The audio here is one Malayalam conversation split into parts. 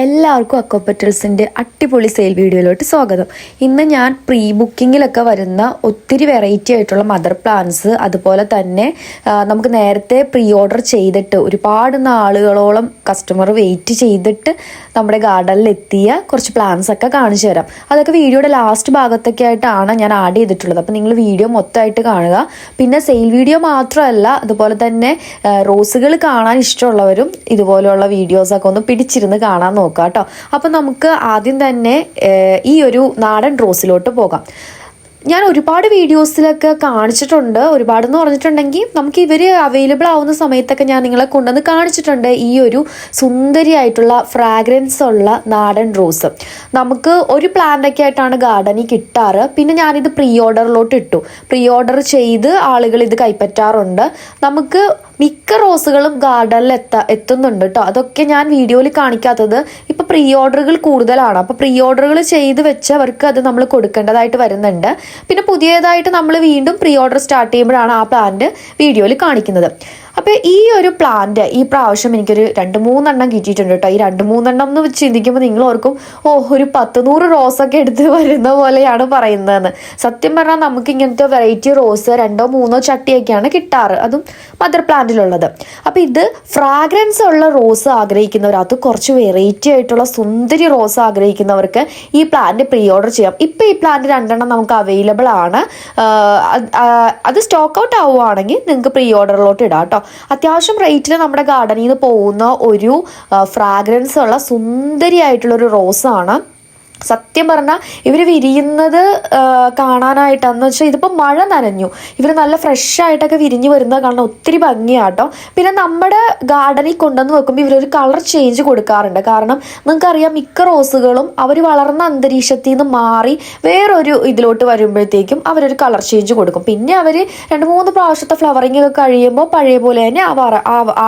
എല്ലാവർക്കും അക്കോപ്പറ്റൽസിന്റെ അടിപൊളി സെയിൽ വീഡിയോയിലോട്ട് സ്വാഗതം. ഇന്ന് ഞാൻ പ്രീ ബുക്കിങ്ങിലൊക്കെ വരുന്ന ഒത്തിരി വെറൈറ്റി ആയിട്ടുള്ള മദർ പ്ലാന്റ്സ് അതുപോലെ തന്നെ നമുക്ക് നേരത്തെ പ്രീ ഓർഡർ ചെയ്തിട്ട് ഒരുപാട് നാളുകളോളം കസ്റ്റമർ വെയിറ്റ് ചെയ്തിട്ട് നമ്മുടെ ഗാർഡനിൽ എത്തിയ കുറച്ച് പ്ലാന്റ്സ് ഒക്കെ കാണിച്ചു തരാം. അതൊക്കെ വീഡിയോയുടെ ലാസ്റ്റ് ഭാഗത്തൊക്കെ ആയിട്ടാണ് ഞാൻ ആഡ് ചെയ്തിട്ടുള്ളത്. അപ്പോൾ നിങ്ങൾ വീഡിയോ മൊത്തമായിട്ട് കാണുക. പിന്നെ സെയിൽ വീഡിയോ മാത്രമല്ല അതുപോലെ തന്നെ റോസുകൾ കാണാൻ ഇഷ്ടമുള്ളവരും ഇതുപോലെയുള്ള വീഡിയോസൊക്കെ ഒന്ന് പിടിച്ചിരുന്ന് കാണാൻ നോക്കുക കേട്ടോ. അപ്പം നമുക്ക് ആദ്യം തന്നെ ഈ ഒരു നാടൻ റോസിലോട്ട് പോകാം. ഞാൻ ഒരുപാട് വീഡിയോസിലൊക്കെ കാണിച്ചിട്ടുണ്ട്. ഒരുപാട് എന്ന് പറഞ്ഞിട്ടുണ്ടെങ്കിൽ നമുക്ക് ഇവർ അവൈലബിൾ ആവുന്ന സമയത്തൊക്കെ ഞാൻ നിങ്ങളെ കൊണ്ടുവന്ന് കാണിച്ചിട്ടുണ്ട്. ഈ ഒരു സുന്ദരിയായിട്ടുള്ള ഫ്രാഗ്രൻസ് ഉള്ള നാടൻ റോസ് നമുക്ക് ഒരു പ്ലാന്റൊക്കെ ആയിട്ടാണ് ഗാർഡനിൽ കിട്ടാറ്. പിന്നെ ഞാനിത് പ്രീ ഓർഡറിലോട്ട് ഇട്ടു. പ്രീ ഓർഡർ ചെയ്ത് ആളുകൾ ഇത് കൈപ്പറ്റാറുണ്ട്. നമുക്ക് മിക്ക റോസുകളും ഗാർഡനിൽ എത്ത എത്തുന്നുണ്ട് കേട്ടോ അതൊക്കെ ഞാൻ വീഡിയോയിൽ കാണിക്കാത്തത് ഇപ്പം പ്രീ ഓർഡറുകൾ കൂടുതലാണ്. അപ്പോൾ പ്രീ ഓർഡറുകൾ ചെയ്ത് വെച്ചവർക്ക് അത് നമ്മൾ കൊടുക്കേണ്ടതായിട്ട് വരുന്നുണ്ട്. പിന്നെ പുതിയതായിട്ട് നമ്മൾ വീണ്ടും പ്രീ ഓർഡർ സ്റ്റാർട്ട് ചെയ്യുമ്പോഴാണ് ആ പ്ലാന്റ് വീഡിയോയിൽ കാണിക്കുന്നത്. അപ്പോൾ ഈ ഒരു പ്ലാന്റ് ഈ പ്രാവശ്യം എനിക്കൊരു രണ്ട് മൂന്നെണ്ണം കിട്ടിയിട്ടുണ്ട് കേട്ടോ ഈ രണ്ട് മൂന്നെണ്ണം എന്ന് വെച്ച് ചിന്തിക്കുമ്പോൾ നിങ്ങൾ ഓർക്കും ഓ ഒരു പത്ത് നൂറ് റോസൊക്കെ എടുത്ത് വരുന്ന പോലെയാണ് പറയുന്നതെന്ന്. സത്യം പറഞ്ഞാൽ നമുക്ക് ഇങ്ങനത്തെ വെറൈറ്റി റോസ് രണ്ടോ മൂന്നോ ചട്ടിയൊക്കെയാണ് കിട്ടാറ്. അതും മദർ പ്ലാന്റിലുള്ളത് അപ്പോൾ ഇത് ഫ്രാഗ്രൻസ് ഉള്ള റോസ് ആഗ്രഹിക്കുന്നവർ അത് കുറച്ച് വെറൈറ്റി ആയിട്ടുള്ള സുന്ദരി റോസ് ആഗ്രഹിക്കുന്നവർക്ക് ഈ പ്ലാന്റ് പ്രീ ഓർഡർ ചെയ്യാം. ഇപ്പോൾ ഈ പ്ലാന്റ് രണ്ടെണ്ണം നമുക്ക് അവൈലബിൾ ആണ്. അത് സ്റ്റോക്ക് ഔട്ട് ആവുകയാണെങ്കിൽ നിങ്ങൾക്ക് പ്രീ ഓർഡറിലോട്ട് ഇടാം കേട്ടോ അത്യാവശ്യം റേറ്റിൽ നമ്മുടെ ഗാർഡനിൽ നിന്ന് പോകുന്ന ഒരു ഫ്രാഗ്രൻസ് ഉള്ള സുന്ദരിയായിട്ടുള്ള ഒരു റോസാണ്. സത്യം പറഞ്ഞാൽ ഇവർ വിരിയുന്നത് കാണാനായിട്ടാന്ന് വെച്ചാൽ ഇതിപ്പോൾ മഴ നനഞ്ഞു. ഇവർ നല്ല ഫ്രഷ് ആയിട്ടൊക്കെ വിരിഞ്ഞ് വരുന്നത് കാണാൻ ഒത്തിരി ഭംഗിയാട്ടോ. പിന്നെ നമ്മുടെ ഗാർഡനിൽ കൊണ്ടുവന്ന് വെക്കുമ്പോൾ ഇവരൊരു കളർ ചേഞ്ച് കൊടുക്കാറുണ്ട്. കാരണം നിങ്ങൾക്കറിയാം മിക്ക റോസുകളും അവർ വളർന്ന അന്തരീക്ഷത്തിൽ നിന്ന് മാറി വേറൊരു ഇതിലോട്ട് വരുമ്പോഴത്തേക്കും അവരൊരു കളർ ചേഞ്ച് കൊടുക്കും. പിന്നെ അവർ രണ്ട് മൂന്ന് പ്രാവശ്യത്തെ ഫ്ലവറിങ് ഒക്കെ കഴിയുമ്പോൾ പഴയ പോലെ തന്നെ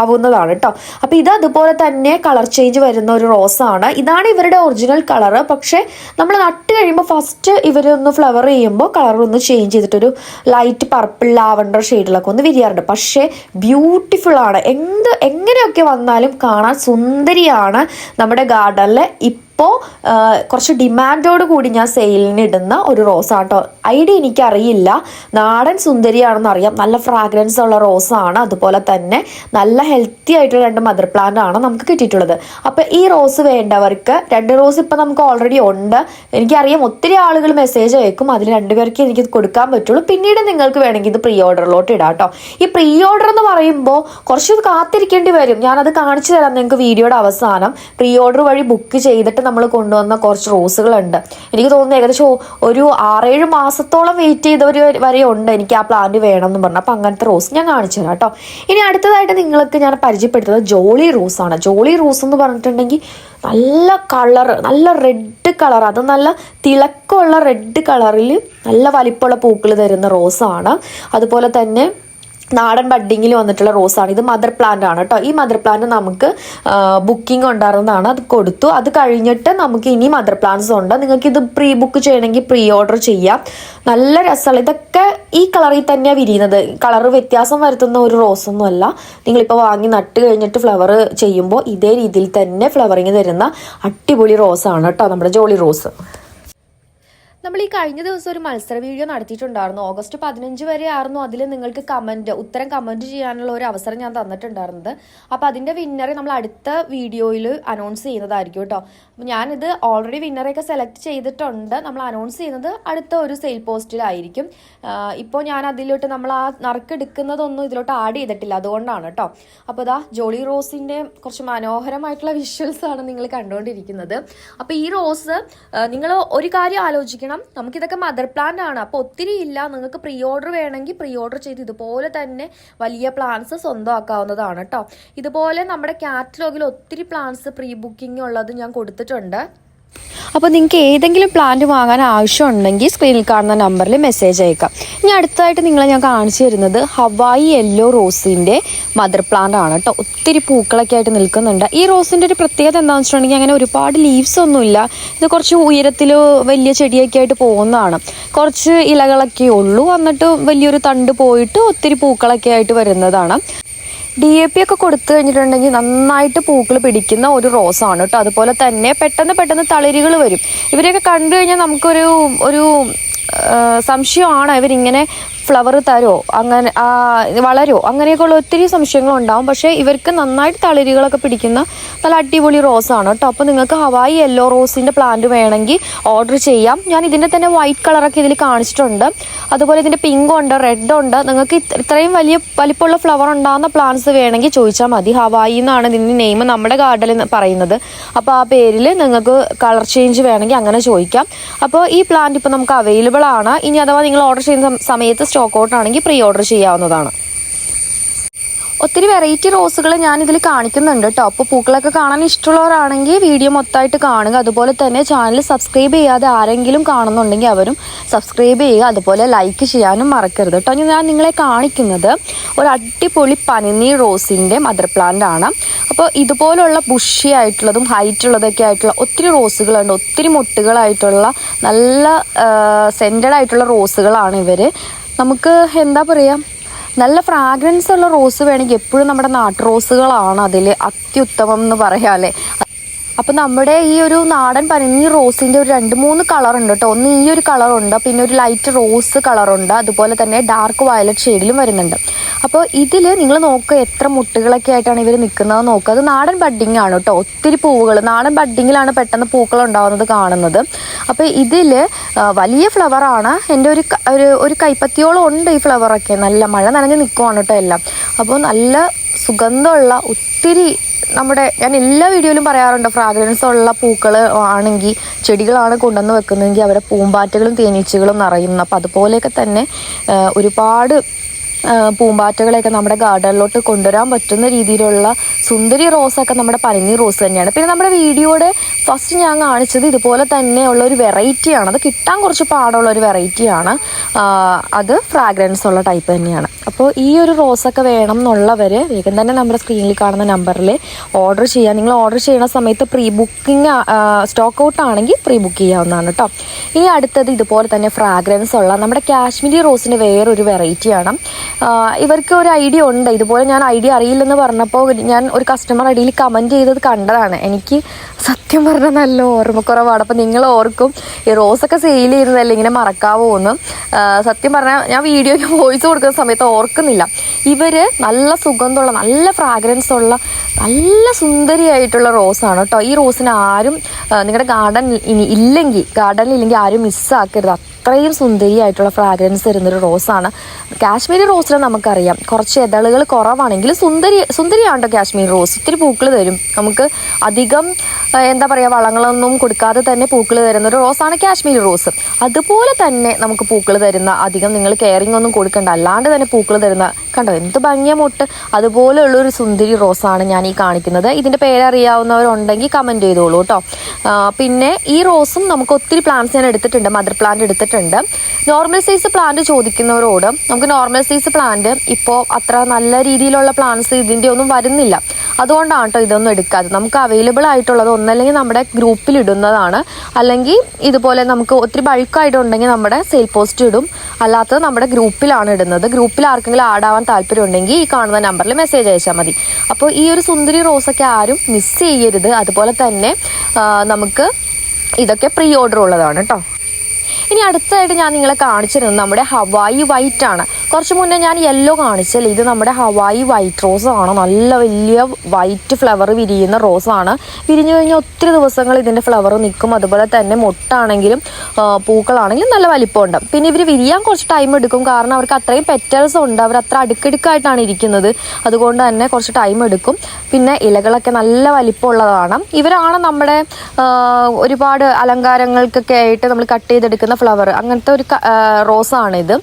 ആവുന്നതാണ് കേട്ടോ അപ്പോൾ ഇത് അതുപോലെ തന്നെ കളർ ചേഞ്ച് വരുന്ന ഒരു റോസാണ് ഇതാണ് ഇവരുടെ ഒറിജിനൽ കളറ് പക്ഷേ നമ്മൾ നട്ട് കഴിയുമ്പോൾ ഫസ്റ്റ് ഇവരൊന്ന് ഫ്ലവർ ചെയ്യുമ്പോൾ കളർ ഒന്ന് ചേഞ്ച് ചെയ്തിട്ടൊരു ലൈറ്റ് പർപ്പിൾ ലാവണ്ടർ ഷെയ്ഡിലൊക്കെ ഒന്ന് വിരിയാറുണ്ട്. പക്ഷേ ബ്യൂട്ടിഫുൾ ആണ്. എന്ത് എങ്ങനെയൊക്കെ വന്നാലും കാണാൻ സുന്ദരിയാണ് നമ്മുടെ ഗാർഡനിൽ ഇപ്പോൾ കുറച്ച് ഡിമാൻഡോട് കൂടി ഞാൻ സെയിലിന് ഇടുന്ന ഒരു റോസാണ് കേട്ടോ ഐഡിയ എനിക്കറിയില്ല. നാടൻ സുന്ദരിയാണെന്ന് അറിയാം. നല്ല ഫ്രാഗ്രൻസ് ഉള്ള റോസാണ്. അതുപോലെ തന്നെ നല്ല ഹെൽത്തി ആയിട്ടുള്ള രണ്ട് മദർ പ്ലാന്റ് ആണ് നമുക്ക് കിട്ടിയിട്ടുള്ളത്. അപ്പോൾ ഈ റോസ് വേണ്ടവർക്ക് രണ്ട് റോസ് ഇപ്പം നമുക്ക് ഓൾറെഡി ഉണ്ട്. എനിക്കറിയാം ഒത്തിരി ആളുകൾ മെസ്സേജ് അയക്കും. അതിൽ രണ്ടുപേർക്ക് എനിക്ക് കൊടുക്കാൻ പറ്റുള്ളൂ. പിന്നീട് നിങ്ങൾക്ക് വേണമെങ്കിൽ ഇത് പ്രീ ഓർഡറിലോട്ട് ഇടാം കേട്ടോ ഈ പ്രീ ഓർഡർ എന്ന് പറയുമ്പോൾ കുറച്ച് കാത്തിരിക്കേണ്ടി വരും. ഞാനത് കാണിച്ചു തരാം നിങ്ങൾക്ക് വീഡിയോയുടെ അവസാനം. പ്രീ ഓർഡർ വഴി ബുക്ക് ചെയ്തിട്ട് നമ്മൾ കൊണ്ടുവന്ന കുറച്ച് റോസുകളുണ്ട്. എനിക്ക് തോന്നുന്നു ഏകദേശം ഒരു ആറേഴ് മാസത്തോളം വെയിറ്റ് ചെയ്തവർ വരെ ഉണ്ട് എനിക്ക് ആ പ്ലാന്റ് വേണം എന്ന് പറഞ്ഞു. അപ്പം അങ്ങനത്തെ റോസ് ഞാൻ കാണിച്ചു തരാം കേട്ടോ. ഇനി അടുത്തതായിട്ട് നിങ്ങൾക്ക് ഞാൻ പരിചയപ്പെടുത്തുന്നത് ജോളി റോസ് ആണ്. ജോളി റോസ് എന്ന് പറഞ്ഞിട്ടുണ്ടെങ്കിൽ നല്ല കളർ നല്ല റെഡ് കളർ അത് നല്ല തിളക്കമുള്ള റെഡ് കളറിൽ നല്ല വലിപ്പമുള്ള പൂക്കൾ തരുന്ന റോസാണ് അതുപോലെ തന്നെ നാടൻ ബഡ്ഡിങ്ങിൽ വന്നിട്ടുള്ള റോസാണ്. ഇത് മദർ പ്ലാന്റ് ആണ് കേട്ടോ ഈ മദർ പ്ലാന്റ് നമുക്ക് ബുക്കിംഗ് ഉണ്ടായിരുന്നതാണ്. അത് കൊടുത്തു. അത് കഴിഞ്ഞിട്ട് നമുക്ക് ഇനി മദർ പ്ലാന്റ്സ് ഉണ്ട്. നിങ്ങൾക്ക് ഇത് പ്രീ ബുക്ക് ചെയ്യണമെങ്കിൽ പ്രീ ഓർഡർ ചെയ്യാം. നല്ല രസമുള്ള ഇതൊക്കെ ഈ കളറിൽ തന്നെയാണ് വിരിയുന്നത്. കളർ വ്യത്യാസം വരുത്തുന്ന ഒരു റോസൊന്നും അല്ല. നിങ്ങളിപ്പോൾ വാങ്ങി നട്ട് കഴിഞ്ഞിട്ട് ഫ്ലവർ ചെയ്യുമ്പോൾ ഇതേ രീതിയിൽ തന്നെ ഫ്ലവറിങ് തരുന്ന അടിപൊളി റോസാണ് കേട്ടോ നമ്മുടെ ജോളി റോസ്. നമ്മൾ ഈ കഴിഞ്ഞ ദിവസം ഒരു മത്സര വീഡിയോ നടത്തിയിട്ടുണ്ടായിരുന്നു. ഓഗസ്റ്റ് പതിനഞ്ച് വരെ ആയിരുന്നു അതിൽ നിങ്ങൾക്ക് കമന്റ് ഉത്തരം കമന്റ് ചെയ്യാനുള്ള ഒരു അവസരം ഞാൻ തന്നിട്ടുണ്ടായിരുന്നത്. അപ്പോൾ അതിന്റെ വിന്നറെ നമ്മൾ അടുത്ത വീഡിയോയിൽ അനൗൺസ് ചെയ്യുന്നതായിരിക്കും കേട്ടോ. അപ്പോൾ ഞാനിത് ഓൾറെഡി വിന്നറെയൊക്കെ സെലക്ട് ചെയ്തിട്ടുണ്ട്. നമ്മൾ അനൗൺസ് ചെയ്യുന്നത് അടുത്ത ഒരു സെയിൽ പോസ്റ്റിലായിരിക്കും ഇപ്പോൾ ഞാൻ അതിലോട്ട് നമ്മൾ ആ നറുക്കെടുക്കുന്നതൊന്നും ഇതിലോട്ട് ആഡ് ചെയ്തിട്ടില്ല. അതുകൊണ്ടാണ് കേട്ടോ. അപ്പോൾ ഇതാ ജോളി റോസിന്റെ കുറച്ച് മനോഹരമായിട്ടുള്ള വിഷ്വൽസ് ആണ് നിങ്ങൾ കണ്ടുകൊണ്ടിരിക്കുന്നത്. അപ്പോൾ ഈ റോസ് നിങ്ങൾ ഒരു കാര്യം ആലോചിക്കണം. നമുക്കിതൊക്കെ മദർ പ്ലാന്റ് ആണ്. അപ്പോൾ ഒത്തിരി ഇല്ല. നിങ്ങൾക്ക് പ്രീ ഓർഡർ വേണമെങ്കിൽ പ്രീ ഓർഡർ ചെയ്ത് ഇതുപോലെ തന്നെ വലിയ പ്ലാന്റ്സ് സ്വന്തമാക്കാവുന്നതാണ് കേട്ടോ ഇതുപോലെ നമ്മുടെ കാറ്റലോഗിൽ ഒത്തിരി പ്ലാന്റ്സ് പ്രീ ബുക്കിംഗ് ഉള്ളത് ഞാൻ കൊടുത്തിട്ടുണ്ട്. അപ്പോൾ നിങ്ങൾക്ക് ഏതെങ്കിലും പ്ലാന്റ് വാങ്ങാൻ ആവശ്യമുണ്ടെങ്കിൽ സ്ക്രീനിൽ കാണുന്ന നമ്പറിൽ മെസ്സേജ് അയക്കാം. ഇനി അടുത്തതായിട്ട് നിങ്ങളെ ഞാൻ കാണിച്ചു തരുന്നത് ഹവായി യെല്ലോ റോസിന്റെ മദർ പ്ലാന്റ് ആണ് കേട്ടോ ഒത്തിരി പൂക്കളൊക്കെ ആയിട്ട് നിൽക്കുന്നുണ്ട്. ഈ റോസിന്റെ ഒരു പ്രത്യേകത എന്താണെന്ന് വെച്ചിട്ടുണ്ടെങ്കിൽ അങ്ങനെ ഒരുപാട് ലീവ്സ് ഒന്നുമില്ല. ഇത് കുറച്ച് ഉയരത്തിൽ വലിയ ചെടിയൊക്കെ ആയിട്ട് പോകുന്നതാണ്. കുറച്ച് ഇലകളൊക്കെ ഉള്ളൂ. എന്നിട്ട് വലിയൊരു തണ്ട് പോയിട്ട് ഒത്തിരി പൂക്കളൊക്കെ ആയിട്ട് വരുന്നതാണ്. ഡി എ പി ഒക്കെ കൊടുത്തു കഴിഞ്ഞിട്ടുണ്ടെങ്കിൽ നന്നായിട്ട് പൂക്കൾ പിടിക്കുന്ന ഒരു റോസാണ് കേട്ടോ. അതുപോലെ തന്നെ പെട്ടെന്ന് പെട്ടെന്ന് തളിരുകൾ വരും. ഇവരെയൊക്കെ കണ്ടു കഴിഞ്ഞാൽ നമുക്കൊരു ഒരു സംശയമാണ്. ഇവരിങ്ങനെ ഫ്ലവർ തരോ അങ്ങനെ വളരോ അങ്ങനെയൊക്കെയുള്ള ഒത്തിരി സംശയങ്ങൾ ഉണ്ടാവും. പക്ഷേ ഇവർക്ക് നന്നായിട്ട് തളിരുകളൊക്കെ പിടിക്കുന്ന നല്ല അടിപൊളി റോസാണ് കേട്ടോ. അപ്പോൾ നിങ്ങൾക്ക് ഹവായി യെല്ലോ റോസിന്റെ പ്ലാന്റ് വേണമെങ്കിൽ ഓർഡർ ചെയ്യാം. ഞാൻ ഇതിന്റെ തന്നെ വൈറ്റ് കളറൊക്കെ ഇതിൽ കാണിച്ചിട്ടുണ്ട്. അതുപോലെ ഇതിന്റെ പിങ്ക് ഉണ്ട് റെഡ് ഉണ്ട്. നിങ്ങൾക്ക് ഇത്രയും വലിയ വലിപ്പമുള്ള ഫ്ലവർ ഉണ്ടാകുന്ന പ്ലാന്റ്സ് വേണമെങ്കിൽ ചോദിച്ചാൽ മതി. ഹവായി എന്നാണ് ഇതിന്റെ നെയിം നമ്മുടെ ഗാർഡനിൽ പറയുന്നത്. അപ്പോൾ ആ പേരിൽ നിങ്ങൾക്ക് കളർ ചേഞ്ച് വേണമെങ്കിൽ അങ്ങനെ ചോദിക്കാം. അപ്പോൾ ഈ പ്ലാന്റ് ഇപ്പോൾ നമുക്ക് അവൈലബിൾ ആണ്. ഇനി അഥവാ നിങ്ങൾ ഓർഡർ ചെയ്യുന്ന സമയത്ത് സ്റ്റോക്ക് ഔട്ട് ആണെങ്കിൽ പ്രീ ഓർഡർ ചെയ്യാവുന്നതാണ്. ഒത്തിരി വെറൈറ്റി റോസുകൾ ഞാൻ ഇതിൽ കാണിക്കുന്നുണ്ട് കേട്ടോ അപ്പോൾ പൂക്കളൊക്കെ കാണാൻ ഇഷ്ടമുള്ളവരാണെങ്കിൽ വീഡിയോ മൊത്തമായിട്ട് കാണുക. അതുപോലെ തന്നെ ചാനൽ സബ്സ്ക്രൈബ് ചെയ്യാതെ ആരെങ്കിലും കാണുന്നുണ്ടെങ്കിൽ അവരും സബ്സ്ക്രൈബ് ചെയ്യുക. അതുപോലെ ലൈക്ക് ചെയ്യാനും മറക്കരുത് കേട്ടോ ഞാൻ നിങ്ങളെ കാണിക്കുന്നത് ഒരു അടിപൊളി പനിനീർ റോസിന്റെ മദർ പ്ലാന്റ് ആണ്. അപ്പോൾ ഇതുപോലുള്ള ബുഷി ആയിട്ടുള്ളതും ഹൈറ്റ് ഉള്ളതൊക്കെ ആയിട്ടുള്ള ഒത്തിരി റോസുകളുണ്ട്. ഒത്തിരി മുട്ടുകളായിട്ടുള്ള നല്ല സെന്റഡ് ആയിട്ടുള്ള റോസുകളാണ് ഇവർ നമുക്ക് എന്താ പറയുക നല്ല ഫ്രാഗ്രൻസ് ഉള്ള റോസ് വേണമെങ്കിൽ എപ്പോഴും നമ്മുടെ നാട്ടു റോസുകളാണ് അതിൽ അത്യുത്തമം എന്ന് പറയാം അല്ലേ? അപ്പം നമ്മുടെ ഈ ഒരു നാടൻ പനിനീർ റോസിന്റെ ഒരു രണ്ട് മൂന്ന് കളർ ഉണ്ട് കേട്ടോ ഒന്ന് ഈ ഒരു കളർ ഉണ്ട് പിന്നെ ഒരു ലൈറ്റ് റോസ് കളർ ഉണ്ട് അതുപോലെ തന്നെ ഡാർക്ക് വയലറ്റ് ഷെയ്ഡിലും വരുന്നുണ്ട്. അപ്പോൾ ഇതിൽ നിങ്ങൾ നോക്കുക എത്ര മുട്ടുകളൊക്കെ ആയിട്ടാണ് ഇവർ നിൽക്കുന്നത് നോക്കുക അത് നാടൻ ബഡ്ഡിങ് ആണ് കേട്ടോ ഒത്തിരി പൂവുകൾ നാടൻ ബഡ്ഡിങ്ങിലാണ് പെട്ടെന്ന് പൂക്കൾ ഉണ്ടാവുന്നത് കാണുന്നത്. അപ്പോൾ ഇതിൽ വലിയ ഫ്ലവറാണ് എന്റെ ഒരു ഒരു ഒരു കൈപ്പത്തിയോളം ഉണ്ട് ഈ ഫ്ലവറൊക്കെ നല്ല മഴ നനഞ്ഞ് നിൽക്കുവാണ് കേട്ടോ എല്ലാം. അപ്പോൾ നല്ല സുഗന്ധമുള്ള ഒത്തിരി നമ്മുടെ ഞാൻ എല്ലാ വീഡിയോയിലും പറയാറുണ്ട് ഫ്രാഗ്രൻസ് ഉള്ള പൂക്കൾ ആണെങ്കിൽ ചെടികളാണ് കൊണ്ടുവന്ന് വെക്കുന്നതെങ്കിൽ അവരെ പൂമ്പാറ്റകളും തേനീച്ചകളും നിറയുന്നു അപ്പം അതുപോലെയൊക്കെ തന്നെ ഒരുപാട് പൂമ്പാറ്റകളെയൊക്കെ നമ്മുടെ ഗാർഡനിലോട്ട് കൊണ്ടുവരാൻ പറ്റുന്ന രീതിയിലുള്ള സുന്ദരി റോസൊക്കെ നമ്മുടെ പനിനീർ റോസ് തന്നെയാണ്. പിന്നെ നമ്മുടെ വീഡിയോയുടെ ഫസ്റ്റ് ഞാൻ കാണിച്ചത് ഇതുപോലെ തന്നെയുള്ള ഒരു വെറൈറ്റിയാണ് അത് കിട്ടാൻ കുറച്ച് പാടുള്ള ഒരു വെറൈറ്റിയാണ് അത് ഫ്രാഗ്രൻസ് ഉള്ള ടൈപ്പ് തന്നെയാണ്. അപ്പോൾ ഈ ഒരു റോസൊക്കെ വേണം എന്നുള്ളവർ വേഗം തന്നെ നമ്മുടെ സ്ക്രീനിൽ കാണുന്ന നമ്പറിൽ ഓർഡർ ചെയ്യാം. നിങ്ങൾ ഓർഡർ ചെയ്യുന്ന സമയത്ത് പ്രീ ബുക്കിംഗ് സ്റ്റോക്ക് ഔട്ട് ആണെങ്കിൽ പ്രീ ബുക്ക് ചെയ്യാവുന്നതാണ് കേട്ടോ ഇനി അടുത്തത് ഇതുപോലെ തന്നെ ഫ്രാഗ്രൻസ് ഉള്ള നമ്മുടെ കാശ്മീരി റോസിന്റെ വേറൊരു വെറൈറ്റിയാണ് ഇവർക്ക് ഒരു ഐഡിയ ഉണ്ട്. ഇതുപോലെ ഞാൻ ഐഡിയ അറിയില്ലെന്ന് പറഞ്ഞപ്പോൾ ഞാൻ ഒരു കസ്റ്റമർ ഐഡിയിൽ കമന്റ് ചെയ്തത് കണ്ടതാണ്. എനിക്ക് സത്യം പറഞ്ഞാൽ നല്ല ഓർമ്മക്കുറവാണ്. അപ്പം നിങ്ങൾ ഓർക്കും ഈ റോസൊക്കെ സെയിൽ ചെയ്യുന്നതല്ലേ ഇങ്ങനെ മറക്കാവോ എന്ന് സത്യം പറഞ്ഞാൽ ഞാൻ വീഡിയോയ്ക്ക് വോയിസ് കൊടുക്കുന്ന സമയത്ത് ഓർക്കുന്നില്ല. ഇവർ നല്ല സുഗന്ധമുള്ള നല്ല ഫ്രാഗ്രൻസ് ഉള്ള നല്ല സുന്ദരിയായിട്ടുള്ള റോസാണ് കേട്ടോ ഈ റോസിന് ആരും നിങ്ങളുടെ ഗാർഡൻ ഇനി ഇല്ലെങ്കിൽ ഗാർഡനിൽ ഇല്ലെങ്കിൽ ആരും മിസ്സാക്കരുത് അത്രയും സുന്ദരിയായിട്ടുള്ള ഫ്രാഗ്രൻസ് തരുന്നൊരു റോസാണ് കാശ്മീരി റോസിനെ നമുക്കറിയാം. കുറച്ച് ഇതളുകൾ കുറവാണെങ്കിൽ സുന്ദരി സുന്ദരിയാണ്ടോ കാശ്മീർ റോസ്? ഒത്തിരി പൂക്കൾ തരും. നമുക്ക് അധികം എന്താ പറയുക വളങ്ങളൊന്നും കൊടുക്കാതെ തന്നെ പൂക്കൾ തരുന്ന ഒരു റോസാണ് കാശ്മീർ റോസ്. അതുപോലെ തന്നെ നമുക്ക് പൂക്കൾ തരുന്ന അധികം നിങ്ങൾ കെയറിങ് ഒന്നും കൊടുക്കേണ്ട. അല്ലാണ്ട് തന്നെ പൂക്കൾ തരുന്ന കണ്ടോ? എന്ത് ഭംഗിയ മുട്ട്. അതുപോലെയുള്ള ഒരു സുന്ദരി റോസാണ് ഞാൻ ഈ കാണിക്കുന്നത്. ഇതിന്റെ പേരറിയാവുന്നവരുണ്ടെങ്കിൽ കമന്റ് ചെയ്തോളൂ കേട്ടോ. പിന്നെ ഈ റോസും നമുക്ക് ഒത്തിരി പ്ലാന്റ്സ് ഞാൻ എടുത്തിട്ടുണ്ട് മദർ പ്ലാന്റ് എടുത്തിട്ടുണ്ട്. നോർമൽ സൈസ് പ്ലാന്റ് ചോദിക്കുന്നവരോട് നമുക്ക് നോർമൽ സൈസ് പ്ലാന്റ് ഇപ്പോൾ അത്ര നല്ല രീതിയിലുള്ള പ്ലാന്റ്സ് ഇതിന്റെ ഒന്നും വരുന്നില്ല. അതുകൊണ്ടാണ് കേട്ടോ ഇതൊന്നും എടുക്കാതെ നമുക്ക് അവൈലബിൾ ആയിട്ടുള്ളത് ഒന്നല്ലെങ്കിൽ നമ്മുടെ ഗ്രൂപ്പിൽ ഇടുന്നതാണ്. അല്ലെങ്കിൽ ഇതുപോലെ നമുക്ക് ഒത്തിരി ബൾക്കായിട്ടുണ്ടെങ്കിൽ നമ്മുടെ സെയിൽ പോസ്റ്റ് ഇടും. അല്ലാത്തത് നമ്മുടെ ഗ്രൂപ്പിലാണ് ഇടുന്നത്. ഗ്രൂപ്പിൽ ആർക്കെങ്കിലും ആഡ് ആവാൻ താല്പര്യം ഉണ്ടെങ്കിൽ ഈ കാണുന്ന നമ്പറിൽ മെസ്സേജ് അയച്ചാൽ മതി. അപ്പോൾ ഈ ഒരു സുന്ദരി റോസൊക്കെ ആരും മിസ് ചെയ്യരുത്. അതുപോലെ തന്നെ നമുക്ക് ഇതൊക്കെ പ്രീ ഓർഡർ ഉള്ളതാണ് കേട്ടോ ഇനി അടുത്തായിട്ട് ഞാൻ നിങ്ങളെ കാണിച്ചിരുന്നത് നമ്മുടെ ഹവായി വൈറ്റ് ആണ്. കുറച്ച് മുന്നേ ഞാൻ യെല്ലോ കാണിച്ചല്ലേ? ഇത് നമ്മുടെ ഹവായി വൈറ്റ് റോസ് ആണ്. നല്ല വലിയ വൈറ്റ് ഫ്ലവർ വിരിയുന്ന റോസ് ആണ്. വിരിഞ്ഞു കഴിഞ്ഞാൽ ഒത്തിരി ദിവസങ്ങൾ ഇതിന്റെ ഫ്ലവർ നിൽക്കും. അതുപോലെ തന്നെ മുട്ടാണെങ്കിലും പൂക്കളാണെങ്കിലും നല്ല വലിപ്പമുണ്ട്. പിന്നെ ഇവർ വിരിയാൻ കുറച്ച് ടൈം എടുക്കും. കാരണം അവർക്ക് അത്രയും പെറ്റൽസ് ഉണ്ട്. അവർ അത്ര അടുക്കടുക്കായിട്ടാണ് ഇരിക്കുന്നത്. അതുകൊണ്ട് തന്നെ കുറച്ച് ടൈം എടുക്കും. പിന്നെ ഇലകളൊക്കെ നല്ല വലിപ്പമുള്ളതാണ്. ഇവരാണ് നമ്മുടെ ഒരുപാട് അലങ്കാരങ്ങൾക്കൊക്കെ ആയിട്ട് നമ്മൾ കട്ട് ചെയ്തെടുക്കുന്ന ഫ്ലവർ അങ്ങനത്തെ ഒരു റോസാണിത്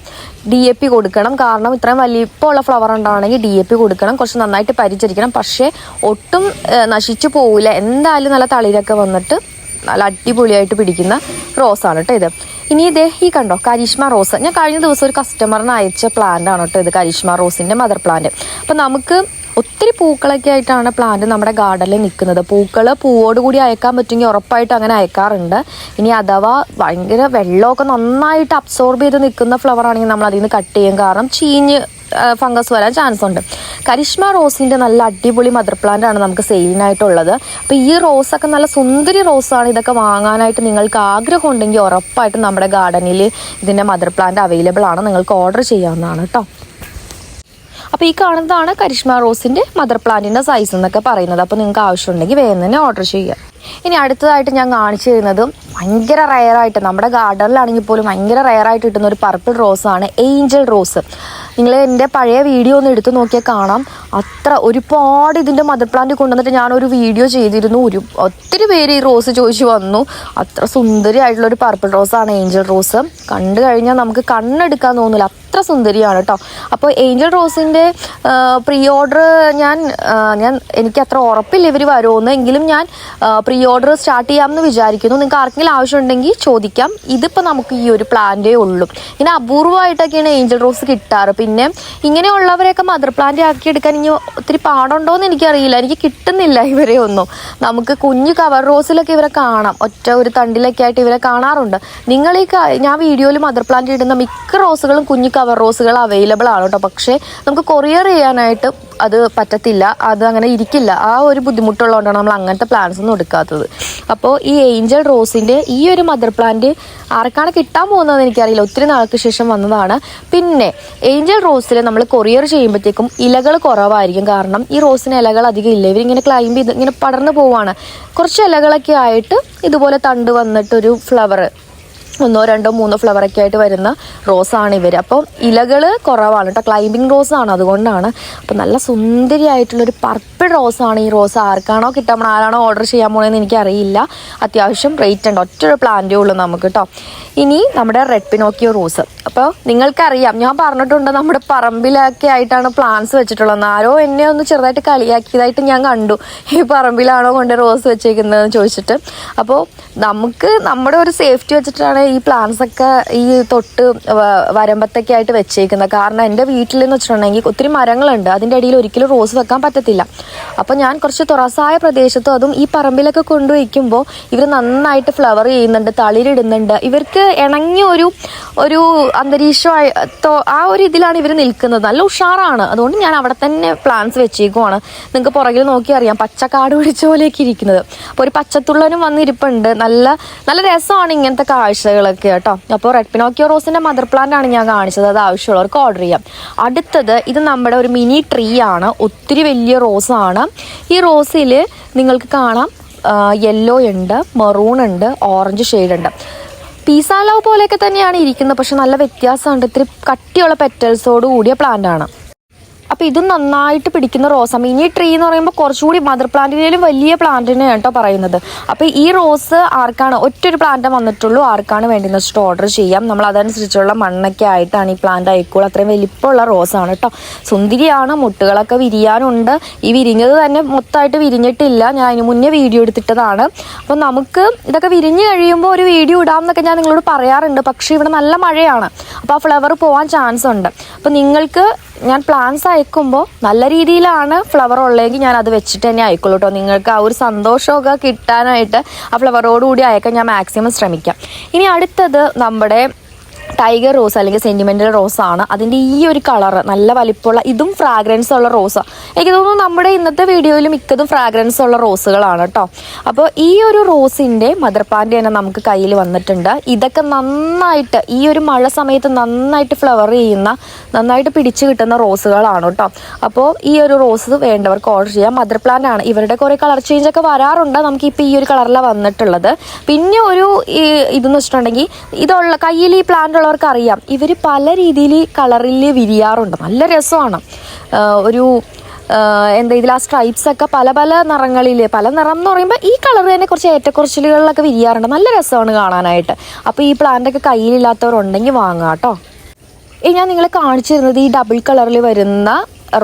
ഡി എ പി കൊടുക്കണം. കാരണം ഇത്രയും വലിപ്പമുള്ള ഫ്ലവർ ഉണ്ടാവണമെങ്കിൽ ഡി എ പി കൊടുക്കണം. കുറച്ച് നന്നായിട്ട് പരിചരിക്കണം. പക്ഷേ ഒട്ടും നശിച്ചു പോവില്ല. എന്തായാലും നല്ല തളിരൊക്കെ വന്നിട്ട് നല്ല അടിപൊളിയായിട്ട് പിടിക്കുന്ന റോസാണ് കേട്ടോ ഇത്. ഇനി ഇതേ ഈ കണ്ടോ? കരീഷ്മ റോസ് ഞാൻ കഴിഞ്ഞ ദിവസം ഒരു കസ്റ്റമറിന് അയച്ച പ്ലാന്റ് ആണ് കേട്ടോ ഇത്. കരീഷ്മ റോസിന്റെ മദർ പ്ലാന്റ് അപ്പം നമുക്ക് ഒത്തിരി പൂക്കളൊക്കെ ആയിട്ടാണ് പ്ലാന്റ് നമ്മുടെ ഗാർഡനിൽ നിൽക്കുന്നത് പൂക്കൾ പൂവോട് കൂടി അയക്കാൻ പറ്റുമെങ്കിൽ ഉറപ്പായിട്ട് അങ്ങനെ അയക്കാറുണ്ട്. ഇനി അഥവാ ഭയങ്കര വെള്ളമൊക്കെ നന്നായിട്ട് അബ്സോർബ് ചെയ്ത് നിൽക്കുന്ന ഫ്ലവർ ആണെങ്കിൽ നമ്മൾ അതിൽ നിന്ന് കട്ട് ചെയ്യും. കാരണം ചീഞ്ഞ് ഫംഗസ് വരാൻ ചാൻസ് ഉണ്ട്. കരിഷ്മ റോസിന്റെ നല്ല അടിപൊളി മദർ പ്ലാന്റ് ആണ് നമുക്ക് സെയിലിനായിട്ടുള്ളത്. അപ്പോൾ ഈ റോസൊക്കെ നല്ല സുന്ദരി റോസാണ് ഇതൊക്കെ വാങ്ങാനായിട്ട് നിങ്ങൾക്ക് ആഗ്രഹം ഉണ്ടെങ്കിൽ ഉറപ്പായിട്ടും നമ്മുടെ ഗാർഡനിൽ ഇതിന്റെ മദർ പ്ലാന്റ് അവൈലബിൾ ആണ്. നിങ്ങൾക്ക് ഓർഡർ ചെയ്യാവുന്നതാണ് കേട്ടോ അപ്പോൾ ഈ കാണുന്നതാണ് കരിഷ്മ റോസിന്റെ മദർ പ്ലാന്റിന്റെ സൈസ് എന്നൊക്കെ പറയുന്നത്. അപ്പോൾ നിങ്ങൾക്ക് ആവശ്യമുണ്ടെങ്കിൽ വേഗം തന്നെ ഓർഡർ ചെയ്യുക. ഇനി അടുത്തതായിട്ട് ഞാൻ കാണിച്ചു തരുന്നത് ഭയങ്കര റയറായിട്ട് നമ്മുടെ ഗാർഡനിലാണെങ്കിൽ പോലും ഭയങ്കര റയറായിട്ട് കിട്ടുന്ന ഒരു പർപ്പിൾ റോസാണ് ഏഞ്ചൽ റോസ് നിങ്ങൾ എന്റെ പഴയ വീഡിയോ ഒന്ന് എടുത്തു നോക്കിയാൽ കാണാം. അത്ര ഒരുപാട് ഇതിന്റെ മദർ പ്ലാന്റ് കൊണ്ടുവന്നിട്ട് ഞാനൊരു വീഡിയോ ചെയ്തിരുന്നു. ഒരു ഒത്തിരി പേര് ഈ റോസ് ചോദിച്ചു വന്നു. അത്ര സുന്ദരിയായിട്ടുള്ള ഒരു പർപ്പിൾ റോസാണ് ഏഞ്ചൽ റോസ് കണ്ടു കഴിഞ്ഞാൽ നമുക്ക് കണ്ണെടുക്കാൻ തോന്നില്ല അത്ര സുന്ദരിയാണ് കേട്ടോ അപ്പോൾ ഏഞ്ചൽ റോസിന്റെ പ്രീ ഓർഡർ ഞാൻ ഞാൻ എനിക്ക് അത്ര ഉറപ്പില്ല ഇവർ വരുമെന്ന് എങ്കിലും ഞാൻ പ്രീ ഓർഡർ സ്റ്റാർട്ട് ചെയ്യാമെന്ന് വിചാരിക്കുന്നു. നിങ്ങൾക്ക് ആർക്കെങ്കിലും ആവശ്യമുണ്ടെങ്കിൽ ചോദിക്കാം. ഇതിപ്പോൾ നമുക്ക് ഈ ഒരു പ്ലാന്റേ ഉള്ളൂ. ഇങ്ങനെ അപൂർവമായിട്ടൊക്കെയാണ് ഏഞ്ചൽ റോസ് കിട്ടാറ്. പിന്നെ ഇങ്ങനെയുള്ളവരെയൊക്കെ മദർ പ്ലാന്റ് ആക്കി എടുക്കാൻ ഇനി ഒത്തിരി പാടുണ്ടോ എന്ന് എനിക്കറിയില്ല. എനിക്ക് കിട്ടുന്നില്ല ഇവരെ ഒന്നും. നമുക്ക് കുഞ്ഞു കവർ റോസിലൊക്കെ ഇവരെ കാണാം. ഒറ്റ ഒരു തണ്ടിലൊക്കെ ആയിട്ട് ഇവരെ കാണാറുണ്ട്. നിങ്ങൾ ഈ ഞാൻ വീഡിയോയിൽ മദർ പ്ലാന്റ് ഇടുന്ന മിക്ക റോസുകളും കുഞ്ഞു കവർ റോസുകൾ അവൈലബിൾ ആണ് കേട്ടോ. പക്ഷേ നമുക്ക് കൊറിയർ ചെയ്യാനായിട്ട് അത് പറ്റത്തില്ല. അത് അങ്ങനെ ഇരിക്കില്ല. ആ ഒരു ബുദ്ധിമുട്ടുള്ളതുകൊണ്ടാണ് നമ്മൾ അങ്ങനത്തെ പ്ലാന്റ്സ് ഒന്നും എടുക്കാത്തത്. അപ്പോൾ ഈ ഏഞ്ചൽ റോസിന്റെ ഈ ഒരു മദർ പ്ലാന്റ് ആർക്കാണ് കിട്ടാൻ പോകുന്നതെന്ന് എനിക്കറിയില്ല. ഒത്തിരി നാൾക്ക് ശേഷം വന്നതാണ്. പിന്നെ ഏഞ്ചൽ റോസിൽ നമ്മൾ കൊറിയർ ചെയ്യുമ്പോഴത്തേക്കും ഇലകൾ കുറവായിരിക്കും. കാരണം ഈ റോസിന് ഇലകൾ അധികം ഇല്ല. ഇവരിങ്ങനെ ക്ലൈംബ് ചെയ്ത് ഇങ്ങനെ പടർന്നു പോവാണ്. കുറച്ച് ഇലകളൊക്കെ ആയിട്ട് ഇതുപോലെ തണ്ട് വന്നിട്ടൊരു ഫ്ലവർ ഒന്നോ രണ്ടോ മൂന്നോ ഫ്ലവർ ഒക്കെ ആയിട്ട് വരുന്ന റോസാണ് ഇവർ അപ്പം ഇലകൾ കുറവാണ് കേട്ടോ. ക്ലൈമ്പിംഗ് റോസാണ് അതുകൊണ്ടാണ്. അപ്പം നല്ല സുന്ദരിയായിട്ടുള്ളൊരു പർപ്പിൾ റോസാണ് ഈ റോസ് ആർക്കാണോ കിട്ടാൻ ആരാണോ ഓർഡർ ചെയ്യാൻ പോണെന്ന് എനിക്കറിയില്ല. അത്യാവശ്യം റേറ്റ് ഉണ്ട്. ഒറ്റ പ്ലാന്റേ ഉള്ളൂ നമുക്ക് കേട്ടോ. ഇനി നമ്മുടെ റെഡ് പിനോക്കിയോ റോസ്. അപ്പോൾ നിങ്ങൾക്കറിയാം ഞാൻ പറഞ്ഞിട്ടുണ്ട് നമ്മുടെ പറമ്പിലൊക്കെ ആയിട്ടാണ് പ്ലാന്റ്സ് വെച്ചിട്ടുള്ളത് ആരോ എന്നെ ഒന്ന് ചെറുതായിട്ട് കളിയാക്കിയതായിട്ട് ഞാൻ കണ്ടു. ഈ പറമ്പിലാണോ കൊണ്ട് റോസ് വെച്ചേക്കുന്നതെന്ന് ചോദിച്ചിട്ട്. അപ്പോൾ നമുക്ക് നമ്മുടെ ഒരു സേഫ്റ്റി വെച്ചിട്ടാണ് ഈ പ്ലാന്റ്സ് ഒക്കെ ഈ തൊട്ട് വരമ്പത്തൊക്കെ ആയിട്ട് വെച്ചേക്കുന്നത്. കാരണം എന്റെ വീട്ടിൽ എന്ന് വെച്ചിട്ടുണ്ടെങ്കിൽ ഒത്തിരി മരങ്ങളുണ്ട്. അതിന്റെ അടിയിൽ ഒരിക്കലും റോസ് വെക്കാൻ പറ്റത്തില്ല. അപ്പോൾ ഞാൻ കുറച്ച് തുറസായ പ്രദേശത്തും അതും ഈ പറമ്പിലൊക്കെ കൊണ്ടുവയ്ക്കുമ്പോൾ ഇവർ നന്നായിട്ട് ഫ്ലവർ ചെയ്യുന്നുണ്ട് തളിരിടുന്നുണ്ട്. ഇവർക്ക് ഇണങ്ങിയ ഒരു ഒരു അന്തരീക്ഷമായിട്ടോ ആ ഒരു ഇതിലാണ് ഇവർ നിൽക്കുന്നത്. നല്ല ഉഷാറാണ്. അതുകൊണ്ട് ഞാൻ അവിടെ തന്നെ പ്ലാന്റ്സ് വെച്ചേക്കുവാണ്. നിങ്ങൾക്ക് പുറകിൽ നോക്കി അറിയാം പച്ചക്കാട് പിടിച്ച പോലെയൊക്കെ ഇരിക്കുന്നത്. അപ്പോൾ ഒരു പച്ചത്തുള്ളനും വന്നിരിപ്പുണ്ട്. നല്ല നല്ല രസമാണ് ഇങ്ങനത്തെ കാഴ്ചകളൊക്കെ കേട്ടോ. അപ്പോൾ റെഡ് പിനോക്കിയോ റോസിന്റെ മദർ പ്ലാന്റ് ആണ് ഞാൻ കാണിച്ചത്. അത് ആവശ്യമുള്ളവർക്ക് ഓർഡർ ചെയ്യാം. അടുത്തത് ഇത് നമ്മുടെ ഒരു മിനി ട്രീ ആണ്. ഒത്തിരി വലിയ റോസാണ് ഈ റോസിൽ നിങ്ങൾക്ക് കാണാം യെല്ലോ ഉണ്ട് മെറൂൺ ഉണ്ട് ഓറഞ്ച് ഷെയ്ഡ് ഉണ്ട്. പീസാ ലവ് പോലെയൊക്കെ തന്നെയാണ് ഇരിക്കുന്നത്. പക്ഷെ നല്ല വ്യത്യാസമുണ്ട്. ഇത്തിരി കട്ടിയുള്ള പെറ്റൽസോട് കൂടിയ പ്ലാന്റ് ആണ്. അപ്പോൾ ഇത് നന്നായിട്ട് പിടിക്കുന്ന റോസ മിനി ട്രീ എന്ന് പറയുമ്പോൾ കുറച്ചുകൂടി മദർ പ്ലാന്റിനേലും വലിയ പ്ലാന്റിനെയാണ് കേട്ടോ പറയുന്നത്. അപ്പോൾ ഈ റോസ് ആർക്കാണ് ഒറ്റൊരു പ്ലാന്റ് വന്നിട്ടുള്ളൂ. ആർക്കാണ് വേണ്ടതെന്ന് വെച്ചിട്ട് ഓർഡർ ചെയ്യാം. നമ്മൾ അതനുസരിച്ചുള്ള മണ്ണൊക്കെ ആയിട്ടാണ് ഈ പ്ലാന്റ് അയക്കുള്ളൂ അത്രയും വലിപ്പമുള്ള റോസാണ് കേട്ടോ. സുന്ദരിയാണ് മുട്ടുകളൊക്കെ വിരിയാനുണ്ട്. ഈ വിരിഞ്ഞത് തന്നെ മൊത്തമായിട്ട് വിരിഞ്ഞിട്ടില്ല. ഞാൻ അതിന് മുന്നേ വീഡിയോ എടുത്തിട്ടതാണ്. അപ്പോൾ നമുക്ക് ഇതൊക്കെ വിരിഞ്ഞു കഴിയുമ്പോൾ ഒരു വീഡിയോ ഇടാം എന്നൊക്കെ ഞാൻ നിങ്ങളോട് പറയാറുണ്ട്. പക്ഷേ ഇവിടെ നല്ല മഴയാണ്. അപ്പോൾ ആ ഫ്ലവർ പോകാൻ ചാൻസ് ഉണ്ട്. അപ്പോൾ നിങ്ങൾക്ക് ഞാൻ പ്ലാന്റ്സ് അയക്കുമ്പോൾ നല്ല രീതിയിലാണ് ഫ്ലവർ ഉള്ളതെങ്കിൽ ഞാൻ അത് വെച്ചിട്ട് തന്നെ അയക്കുള്ളൂ കേട്ടോ നിങ്ങൾക്ക് ആ ഒരു സന്തോഷമൊക്കെ കിട്ടാനായിട്ട് ആ ഫ്ലവറോടുകൂടി അയക്കാൻ ഞാൻ മാക്സിമം ശ്രമിക്കാം. ഇനി അടുത്തത് നമ്മുടെ ടൈഗർ റോസ് അല്ലെങ്കിൽ സെന്റിമെന്റൽ റോസ് ആണ്. അതിന്റെ ഈ ഒരു കളർ നല്ല വലിപ്പമുള്ള ഇതും ഫ്രാഗ്രൻസ് ഉള്ള റോസാണ് എനിക്ക് തോന്നുന്നു നമ്മുടെ ഇന്നത്തെ വീഡിയോയിൽ മിക്കതും ഫ്രാഗ്രൻസ് ഉള്ള റോസുകളാണ് കേട്ടോ അപ്പോൾ ഈ ഒരു റോസിന്റെ മദർ തന്നെ നമുക്ക് കയ്യിൽ വന്നിട്ടുണ്ട്. ഇതൊക്കെ നന്നായിട്ട് ഈ ഒരു മഴ സമയത്ത് നന്നായിട്ട് ഫ്ലവർ ചെയ്യുന്ന നന്നായിട്ട് പിടിച്ചു കിട്ടുന്ന റോസുകളാണ് കേട്ടോ അപ്പോൾ ഈ ഒരു റോസ് വേണ്ടവർക്ക് ഓർഡർ ചെയ്യാം. മദർ പ്ലാന്റ് ആണ്. ഇവരുടെ കുറേ കളർ ചേഞ്ച് ഒക്കെ വരാറുണ്ട്. നമുക്ക് ഇപ്പോൾ ഈ ഒരു കളറിലാണ് വന്നിട്ടുള്ളത്. പിന്നെ ഒരു ഇതെന്ന് വെച്ചിട്ടുണ്ടെങ്കിൽ ഇതുള്ള കയ്യിൽ ഈ പ്ലാന്റ് ഉള്ളവർക്ക് അറിയാം. ഇവർ പല രീതിയിൽ കളറിൽ വിരിയാറുണ്ട്. നല്ല രസമാണ്. ഒരു എന്താ ഇതിൽ ആ സ്ട്രൈപ്സ് ഒക്കെ പല പല നിറങ്ങളിൽ പല നിറം എന്ന് പറയുമ്പോൾ ഈ കളർ തന്നെ കുറച്ച് ഏറ്റക്കുറച്ചിലുകളിലൊക്കെ വിരിയാറുണ്ട്. നല്ല രസമാണ് കാണാനായിട്ട്. അപ്പോൾ ഈ പ്ലാന്റൊക്കെ കയ്യിലില്ലാത്തവരുണ്ടെങ്കിൽ വാങ്ങാം കേട്ടോ. ഈ ഞാൻ നിങ്ങളെ കാണിച്ചു തരുന്നത് ഈ ഡബിൾ കളറിൽ വരുന്ന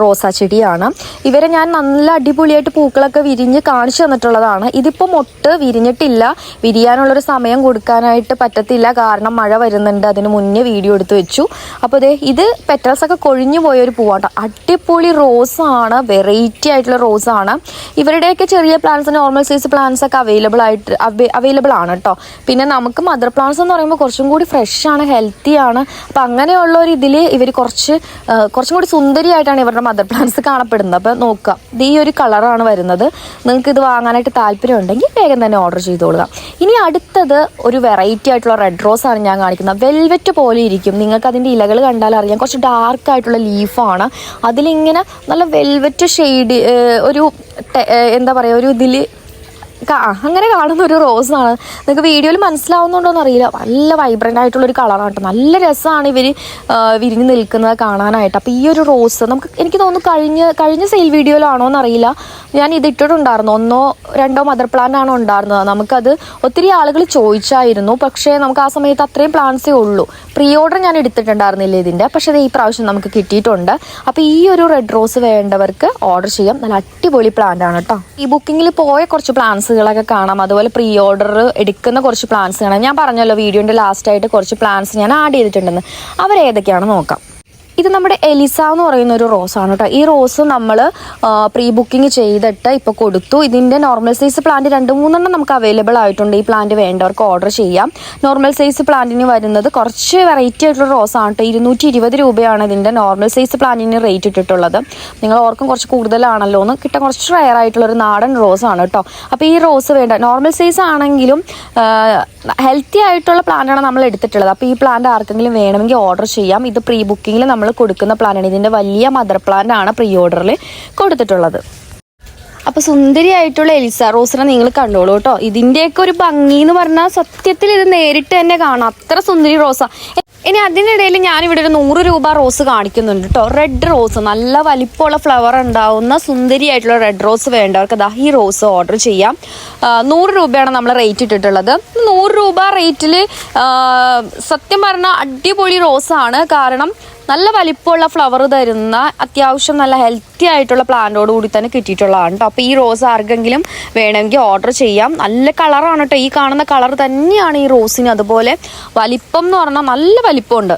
റോസാ ചെടിയാണ് ഇവരെ ഞാൻ നല്ല അടിപൊളിയായിട്ട് പൂക്കളൊക്കെ വിരിഞ്ഞ് കാണിച്ചു തന്നിട്ടുള്ളതാണ്. ഇതിപ്പോൾ മൊട്ട് വിരിഞ്ഞിട്ടില്ല. വിരിയാനുള്ളൊരു സമയം കൊടുക്കാനായിട്ട് പറ്റത്തില്ല. കാരണം മഴ വരുന്നുണ്ട്. അതിന് മുന്നേ വീഡിയോ എടുത്ത് വെച്ചു. അപ്പോൾ ദേ ഇത് പെറ്റൽസ് ഒക്കെ കൊഴിഞ്ഞു പോയൊരു പൂവാട്ടോ. അടിപൊളി റോസാണ്. വെറൈറ്റി ആയിട്ടുള്ള റോസാണ്. ഇവരുടെയൊക്കെ ചെറിയ പ്ലാന്റ്സ് നോർമൽ സൈസ് പ്ലാന്റ്സ് ഒക്കെ അവൈലബിൾ ആയിട്ട് അവൈലബിൾ ആണ് കേട്ടോ പിന്നെ നമുക്ക് മദർ പ്ലാന്റ്സ് എന്ന് പറയുമ്പോൾ കുറച്ചും കൂടി ഫ്രഷ് ആണ് ഹെൽത്തി ആണ്. അപ്പം അങ്ങനെയുള്ള ഒരു ഇതിൽ ഇവർ കുറച്ച് കുറച്ചും കൂടി സുന്ദരിയായിട്ടാണ് ഇവരുടെ മദർ പ്ലാന്റ്സ് കാണപ്പെടുന്നത്. അപ്പോൾ നോക്കുക. ഈ ഒരു കളറാണ് വരുന്നത്. നിങ്ങൾക്ക് ഇത് വാങ്ങാനായിട്ട് താല്പര്യം ഉണ്ടെങ്കിൽ വേഗം തന്നെ ഓർഡർ ചെയ്തോളുക. ഇനി അടുത്തത് ഒരു വെറൈറ്റി ആയിട്ടുള്ള റെഡ് റോസ് ആണ് ഞാൻ കാണിക്കുന്നത്. വെൽവെറ്റ് പോലെ ഇരിക്കും. നിങ്ങൾക്ക് അതിന്റെ ഇലകൾ കണ്ടാൽ അറിയാം. കുറച്ച് ഡാർക്ക് ആയിട്ടുള്ള ലീഫാണ് അതിലിങ്ങനെ നല്ല വെൽവെറ്റ് ഷെയ്ഡ് ഒരു എന്താ പറയുക ഒരു ഇതിൽ അങ്ങനെ കാണുന്ന ഒരു റോസാണ് നിങ്ങൾക്ക് വീഡിയോയിൽ മനസ്സിലാവുന്നുണ്ടോ അറിയില്ല. നല്ല വൈബ്രന്റ് ആയിട്ടുള്ള ഒരു കളറാണ് കേട്ടോ നല്ല രസമാണ് ഇവർ വിരിഞ്ഞു നിൽക്കുന്നത് കാണാനായിട്ട്. അപ്പോൾ ഈ ഒരു റോസ് നമുക്ക് എനിക്ക് തോന്നുന്നു കഴിഞ്ഞ കഴിഞ്ഞ സെയിൽ വീഡിയോയിലാണോ എന്നറിയില്ല ഞാൻ ഇത് ഇട്ടിട്ടുണ്ടായിരുന്നു ഒന്നോ രണ്ടോ മദർ പ്ലാന്റ് ആണോ ഉണ്ടായിരുന്നത്. നമുക്കത് ഒത്തിരി ആളുകൾ ചോദിച്ചായിരുന്നു. പക്ഷേ നമുക്ക് ആ സമയത്ത് അത്രയും പ്ലാന്റ്സേ ഉള്ളൂ. പ്രീ ഓർഡർ ഞാൻ എടുത്തിട്ടുണ്ടായിരുന്നില്ല ഇതിന്റെ പക്ഷേ ഇത് ഈ പ്രാവശ്യം നമുക്ക് കിട്ടിയിട്ടുണ്ട്. അപ്പോൾ ഈ ഒരു റെഡ് റോസ് വേണ്ടവർക്ക് ഓർഡർ ചെയ്യാം. നല്ല അടിപൊളി പ്ലാന്റ് ആണ് കേട്ടോ ഈ ബുക്കിങ്ങിൽ പോയ കുറച്ച് പ്ലാൻസുകളൊക്കെ കാണാം. അതുപോലെ പ്രീ ഓർഡർ എടുക്കുന്ന കുറച്ച് പ്ലാൻസ് കാണാം. ഞാൻ പറഞ്ഞല്ലോ വീഡിയോന്റെ ലാസ്റ്റ് ആയിട്ട് കുറച്ച് പ്ലാൻസ് ഞാൻ ആഡ് ചെയ്തിട്ടുണ്ടെന്ന്. അവരേതൊക്കെയാണെന്ന് നോക്കാം. ഇത് നമ്മുടെ എലിസ എന്ന് പറയുന്ന ഒരു റോസാണ് കേട്ടോ. ഈ റോസ് നമ്മൾ പ്രീ ബുക്കിംഗ് ചെയ്തിട്ട് ഇപ്പോൾ കൊടുത്തു. ഇതിന്റെ നോർമൽ സൈസ് പ്ലാന്റ് രണ്ട് മൂന്നെണ്ണം നമുക്ക് അവൈലബിൾ ആയിട്ടുണ്ട്. ഈ പ്ലാന്റ് വേണ്ടവർക്ക് ഓർഡർ ചെയ്യാം. നോർമൽ സൈസ് പ്ലാന്റിന് വരുന്നത് കുറച്ച് വെറൈറ്റി ആയിട്ടുള്ള റോസാണ് കേട്ടോ. ഇരുന്നൂറ്റി ഇരുപത് രൂപയാണ് ഇതിന്റെ നോർമൽ സൈസ് പ്ലാന്റിന് റേറ്റ് ഇട്ടിട്ടുള്ളത്. നിങ്ങൾ ഓർക്കും കുറച്ച് കൂടുതലാണല്ലോ എന്ന്. കിട്ടാൻ കുറച്ച് റയർ ആയിട്ടുള്ള ഒരു നാടൻ റോസാണ് കേട്ടോ. അപ്പോൾ ഈ റോസ് വേണ്ട നോർമൽ സൈസ് ആണെങ്കിലും ഹെൽത്തി ആയിട്ടുള്ള പ്ലാന്റാണ് നമ്മൾ എടുത്തിട്ടുള്ളത്. അപ്പോൾ ഈ പ്ലാന്റ് ആർക്കെങ്കിലും വേണമെങ്കിൽ ഓർഡർ ചെയ്യാം. ഇത് പ്രീ ബുക്കിങ്ങിൽ നമ്മൾ കൊടുക്കുന്ന പ്ലാനാണ് ഇതിന്റെ വലിയ മദർ പ്ലാന്റ് ആണ് പ്രീ ഓർഡറിൽ കൊടുത്തിട്ടുള്ളത്. അപ്പോൾ സുന്ദരിയായിട്ടുള്ള എൽസ റോസിനെ നിങ്ങൾ കണ്ടോളൂ കേട്ടോ. ഇതിന്റെയൊക്കെ ഒരു ഭംഗി എന്ന് പറഞ്ഞാൽ സത്യത്തിൽ ഇത് നേരിട്ട് തന്നെ കാണാം. അത്ര സുന്ദരി റോസ. ഇനി അതിനിടയിൽ ഞാനിവിടെ ഒരു നൂറ് രൂപ റോസ് കാണിക്കുന്നുണ്ട് കേട്ടോ. റെഡ് റോസ് നല്ല വലിപ്പമുള്ള ഫ്ലവർ ഉണ്ടാവുന്ന സുന്ദരിയായിട്ടുള്ള റെഡ് റോസ് വേണ്ടവർക്ക് ദാ ഈ റോസ് ഓർഡർ ചെയ്യാം. നൂറ് രൂപയാണ് നമ്മൾ റേറ്റ് ഇട്ടിട്ടുള്ളത്. നൂറ് രൂപ റേറ്റിൽ സത്യം പറഞ്ഞാൽ അടിപൊളി റോസാണ് കാരണം നല്ല വലിപ്പമുള്ള ഫ്ലവർ തരുന്ന അത്യാവശ്യം നല്ല ഹെൽത്തി ആയിട്ടുള്ള പ്ലാന്റോട് കൂടി തന്നെ കിട്ടിയിട്ടുള്ളതാണ് കേട്ടോ അപ്പോൾ ഈ റോസ് ആർക്കെങ്കിലും വേണമെങ്കിൽ ഓർഡർ ചെയ്യാം. നല്ല കളറാണ് കേട്ടോ ഈ കാണുന്ന കളർ തന്നെയാണ് ഈ റോസിന് അതുപോലെ വലിപ്പം എന്ന് പറഞ്ഞാൽ നല്ല വലിപ്പമുണ്ട്.